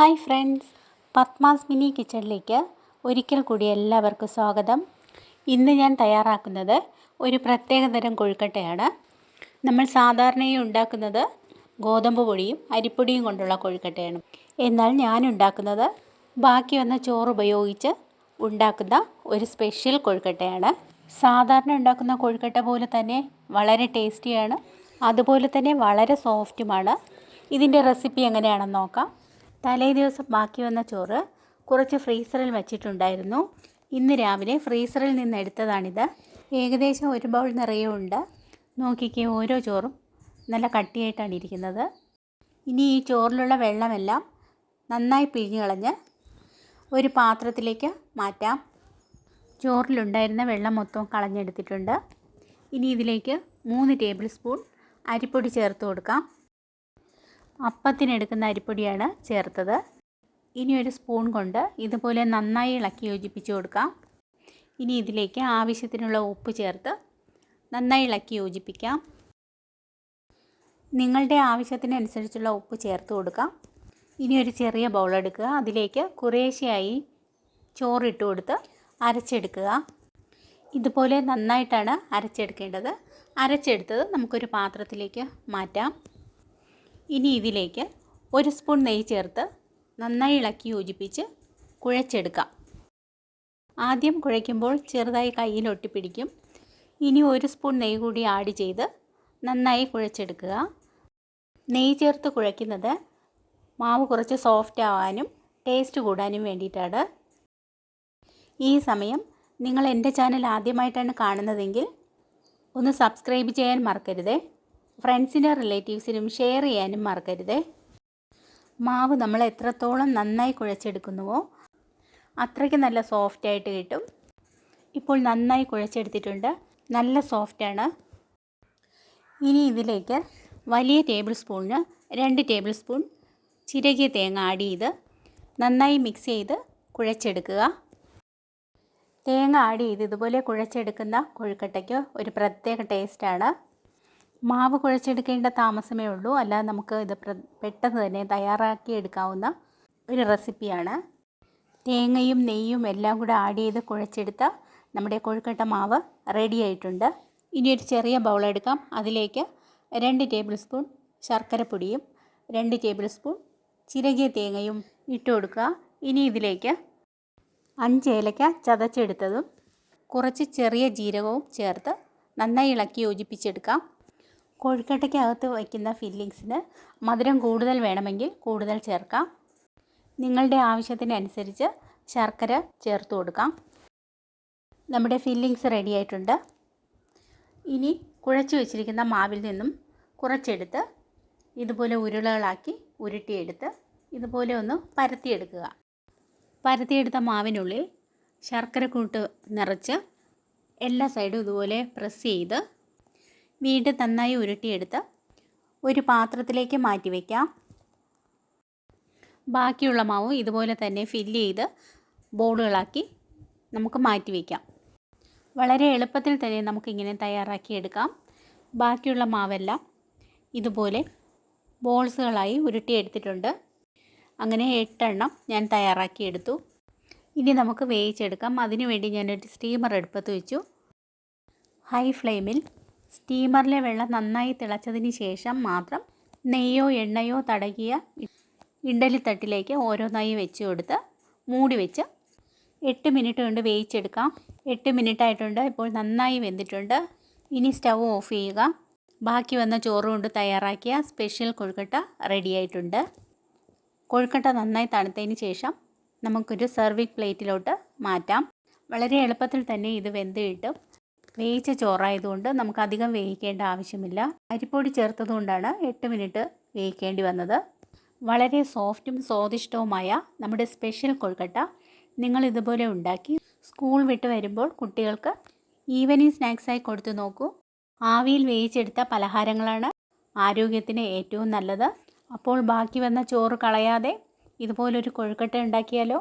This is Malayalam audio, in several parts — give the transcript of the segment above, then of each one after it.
Hi friends. പത്മാസ് മിനി കിച്ചണിലേക്ക് ഒരിക്കൽ കൂടി എല്ലാവർക്കും സ്വാഗതം. ഇന്ന് ഞാൻ തയ്യാറാക്കുന്നത് ഒരു പ്രത്യേക തരം കൊഴുക്കട്ടയാണ്. നമ്മൾ സാധാരണയായി ഉണ്ടാക്കുന്നത് ഗോതമ്പ് പൊടിയും അരിപ്പൊടിയും കൊണ്ടുള്ള കൊഴുക്കട്ടയാണ്. എന്നാൽ ഞാൻ ഉണ്ടാക്കുന്നത് ബാക്കി വന്ന ചോറ് ഉപയോഗിച്ച് ഉണ്ടാക്കുന്ന ഒരു സ്പെഷ്യൽ കൊഴുക്കട്ടയാണ്. സാധാരണ ഉണ്ടാക്കുന്ന കൊഴുക്കട്ട പോലെ തന്നെ വളരെ ടേസ്റ്റിയാണ്. അതുപോലെ തന്നെ വളരെ സോഫ്റ്റുമാണ്. ഇതിന്റെ റെസിപ്പി എങ്ങനെയാണെന്ന് നോക്കാം. തലേ ദിവസം ബാക്കി വന്ന ചോറ് കുറച്ച് ഫ്രീസറിൽ വെച്ചിട്ടുണ്ടായിരുന്നു. ഇന്ന് രാവിലെ ഫ്രീസറിൽ നിന്ന് എടുത്തതാണിത്. ഏകദേശം ഒരു ബൗൾ നിറയെ ഉണ്ട്. നോക്കിക്കേ ഓരോ ചോറും നല്ല കട്ടിയായിട്ടാണ് ഇരിക്കുന്നത്. ഇനി ഈ ചോറിലുള്ള വെള്ളമെല്ലാം നന്നായി പിഴിഞ്ഞ് കളഞ്ഞ് ഒരു പാത്രത്തിലേക്ക് മാറ്റാം. ചോറിലുണ്ടായിരുന്ന വെള്ളം മൊത്തം കളഞ്ഞെടുത്തിട്ടുണ്ട്. ഇനി ഇതിലേക്ക് മൂന്ന് ടേബിൾ സ്പൂൺ അരിപ്പൊടി ചേർത്ത് കൊടുക്കാം. അപ്പത്തിനെടുക്കുന്ന അരിപ്പൊടിയാണ് ചേർത്തത്. ഇനി ഒരു സ്പൂൺ കൊണ്ട് ഇതുപോലെ നന്നായി ഇളക്കി യോജിപ്പിച്ച് കൊടുക്കാം. ഇനി ഇതിലേക്ക് ആവശ്യത്തിനുള്ള ഉപ്പ് ചേർത്ത് നന്നായി ഇളക്കി യോജിപ്പിക്കാം. നിങ്ങളുടെ ആവശ്യത്തിനനുസരിച്ചുള്ള ഉപ്പ് ചേർത്ത് കൊടുക്കാം. ഇനി ഒരു ചെറിയ ബൗൾ എടുക്കുക. അതിലേക്ക് കുറേശ്ശെയായി ചോറിട്ട് കൊടുത്ത് അരച്ചെടുക്കുക. ഇതുപോലെ നന്നായിട്ടാണ് അരച്ചെടുക്കേണ്ടത്. അരച്ചെടുത്തത് നമുക്കൊരു പാത്രത്തിലേക്ക് മാറ്റാം. ഇനി ഇതിലേക്ക് ഒരു സ്പൂൺ നെയ്യ് ചേർത്ത് നന്നായി ഇളക്കി യോജിപ്പിച്ച് കുഴച്ചെടുക്കാം. ആദ്യം കുഴയ്ക്കുമ്പോൾ ചെറുതായി കയ്യിൽ ഒട്ടിപ്പിടിക്കും. ഇനി ഒരു സ്പൂൺ നെയ്യ് കൂടി ആഡ് ചെയ്ത് നന്നായി കുഴച്ചെടുക്കുക. നെയ്യ് ചേർത്ത് കുഴയ്ക്കുന്നത് മാവ് കുറച്ച് സോഫ്റ്റ് ആവാനും ടേസ്റ്റ് കൂടാനും വേണ്ടിയിട്ടാണ്. ഈ സമയം നിങ്ങൾ എന്റെ ചാനൽ ആദ്യമായിട്ടാണ് കാണുന്നതെങ്കിൽ ഒന്ന് സബ്സ്ക്രൈബ് ചെയ്യാൻ മറക്കരുതേ. ഫ്രണ്ട്സിനും റിലേറ്റീവ്സിനും ഷെയർ ചെയ്യാനും മറക്കരുതേ. മാവ് നമ്മൾ എത്രത്തോളം നന്നായി കുഴച്ചെടുക്കുന്നുവോ അത്രയ്ക്ക് നല്ല സോഫ്റ്റ് ആയിട്ട് കിട്ടും. ഇപ്പോൾ നന്നായി കുഴച്ചെടുത്തിട്ടുണ്ട്. നല്ല സോഫ്റ്റാണ് ഇനി ഇതിലേക്ക് വലിയ ടേബിൾ സ്പൂണിന് രണ്ട് ടേബിൾ സ്പൂൺ ചിരകിയ തേങ്ങ ആഡ് ചെയ്ത് നന്നായി മിക്സ് ചെയ്ത് കുഴച്ചെടുക്കുക. തേങ്ങ ആഡ് ചെയ്ത് ഇതുപോലെ കുഴച്ചെടുക്കുന്ന കൊഴുക്കട്ടയ്ക്ക് ഒരു പ്രത്യേക ടേസ്റ്റാണ് മാവ് കുഴച്ചെടുക്കേണ്ട താമസമേ ഉള്ളൂ. അല്ലാതെ നമുക്ക് ഇത് പെട്ടെന്ന് തന്നെ തയ്യാറാക്കി എടുക്കാവുന്ന ഒരു റെസിപ്പിയാണ്. തേങ്ങയും നെയ്യും എല്ലാം കൂടെ ആഡ് ചെയ്ത് കുഴച്ചെടുത്ത നമ്മുടെ കൊഴുക്കട്ട മാവ് റെഡി ആയിട്ടുണ്ട്. ഇനി ഒരു ചെറിയ ബൗൾ എടുക്കാം. അതിലേക്ക് രണ്ട് ടേബിൾ സ്പൂൺ ശർക്കരപ്പൊടിയും രണ്ട് ടേബിൾ സ്പൂൺ ചിരകിയ തേങ്ങയും ഇട്ട് കൊടുക്കുക. ഇനി ഇതിലേക്ക് അഞ്ച് ഏലക്ക ചതച്ചെടുത്തതും കുറച്ച് ചെറിയ ജീരകവും ചേർത്ത് നന്നായി ഇളക്കി യോജിപ്പിച്ചെടുക്കാം. കോഴിക്കട്ടയ്ക്കകത്ത് വയ്ക്കുന്ന ഫില്ലിങ്സിന് മധുരം കൂടുതൽ വേണമെങ്കിൽ കൂടുതൽ ചേർക്കാം. നിങ്ങളുടെ ആവശ്യത്തിനനുസരിച്ച് ശർക്കര ചേർത്ത് കൊടുക്കാം. നമ്മുടെ ഫില്ലിങ്സ് റെഡി ആയിട്ടുണ്ട്. ഇനി കുഴച്ച് വെച്ചിരിക്കുന്ന മാവിൽ നിന്നും കുറച്ചെടുത്ത് ഇതുപോലെ ഉരുളകളാക്കി ഉരുട്ടിയെടുത്ത് ഇതുപോലെ ഒന്ന് പരത്തിയെടുക്കുക. പരത്തിയെടുത്ത മാവിനുള്ളിൽ ശർക്കര കൂട്ട് നിറച്ച് എല്ലാ സൈഡും ഇതുപോലെ പ്രസ് ചെയ്ത് വീണ്ടും നന്നായി ഉരുട്ടിയെടുത്ത് ഒരു പാത്രത്തിലേക്ക് മാറ്റി വയ്ക്കാം ബാക്കിയുള്ള മാവ് ഇതുപോലെ തന്നെ ഫില്ല് ചെയ്ത് ബോളുകളാക്കി നമുക്ക് മാറ്റി വയ്ക്കാം വളരെ എളുപ്പത്തിൽ തന്നെ നമുക്കിങ്ങനെ തയ്യാറാക്കിയെടുക്കാം ബാക്കിയുള്ള മാവെല്ലാം ഇതുപോലെ ബോൾസുകളായി ഉരുട്ടിയെടുത്തിട്ടുണ്ട്. അങ്ങനെ എട്ടെണ്ണം ഞാൻ തയ്യാറാക്കിയെടുത്തു ഇനി നമുക്ക് വേവിച്ചെടുക്കാം. അതിനുവേണ്ടി ഞാനൊരു സ്റ്റീമർ എടുപ്പത്ത് വെച്ചു. ഹൈ ഫ്ലെയിമിൽ സ്റ്റീമറിലെ വെള്ളം നന്നായി തിളച്ചതിന് ശേഷം മാത്രം നെയ്യോ എണ്ണയോ തടകിയ ഇഡലിത്തട്ടിലേക്ക് ഓരോന്നായി വെച്ച് കൊടുത്ത് മൂടി വെച്ച് എട്ട് മിനിറ്റ് കൊണ്ട് വേവിച്ചെടുക്കാം. എട്ട് മിനിറ്റ് ആയിട്ടുണ്ട്. ഇപ്പോൾ നന്നായി വെന്തിട്ടുണ്ട്. ഇനി സ്റ്റവ് ഓഫ് ചെയ്യുക. ബാക്കി വന്ന ചോറ് കൊണ്ട് തയ്യാറാക്കിയ സ്പെഷ്യൽ കൊഴുക്കട്ട റെഡിയായിട്ടുണ്ട് കൊഴുക്കട്ട നന്നായി തണുത്തതിന് ശേഷം നമുക്കൊരു സെർവിങ് പ്ലേറ്റിലോട്ട് മാറ്റാം. വളരെ എളുപ്പത്തിൽ തന്നെ ഇത് വെന്ത് കിട്ടും. വേവിച്ച ചോറായതുകൊണ്ട് നമുക്ക് അധികം വേവിക്കേണ്ട ആവശ്യമില്ല. അരിപ്പൊടി ചേർത്തതുകൊണ്ടാണ് എട്ട് മിനിറ്റ് വേവിക്കേണ്ടി വന്നത്. വളരെ സോഫ്റ്റും സ്വാദിഷ്ടവുമായ നമ്മുടെ സ്പെഷ്യൽ കൊഴുക്കട്ട നിങ്ങൾ ഇതുപോലെ ഉണ്ടാക്കി സ്കൂൾ വിട്ട് വരുമ്പോൾ കുട്ടികൾക്ക് ഈവനിങ് സ്നാക്സായി കൊടുത്തു നോക്കൂ. ആവിയിൽ വേവിച്ചെടുത്ത പലഹാരങ്ങളാണ് ആരോഗ്യത്തിന് ഏറ്റവും നല്ലത്. അപ്പോൾ ബാക്കി വന്ന ചോറ് കളയാതെ ഇതുപോലൊരു കൊഴുക്കട്ട ഉണ്ടാക്കിയാലോ?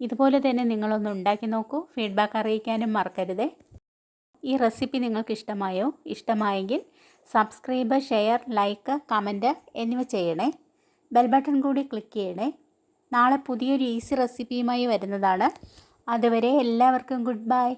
ഇതുപോലെ തന്നെ നിങ്ങളൊന്ന് ഉണ്ടാക്കി നോക്കൂ. ഫീഡ്ബാക്ക് അറിയിക്കാനും മറക്കരുതേ. ഈ റെസിപ്പി നിങ്ങൾക്ക് ഇഷ്ടമായോ ഇഷ്ടമായെങ്കിൽ സബ്സ്ക്രൈബ് ഷെയർ ലൈക്ക് കമന്റ് എന്നിവ ചെയ്യണേ. ബെൽ ബട്ടൺ കൂടി ക്ലിക്ക് ചെയ്യണേ. നാളെ പുതിയൊരു ഈസി റെസിപ്പിയുമായി വരുന്നതാണ്. അതുവരെ എല്ലാവർക്കും ഗുഡ് ബൈ.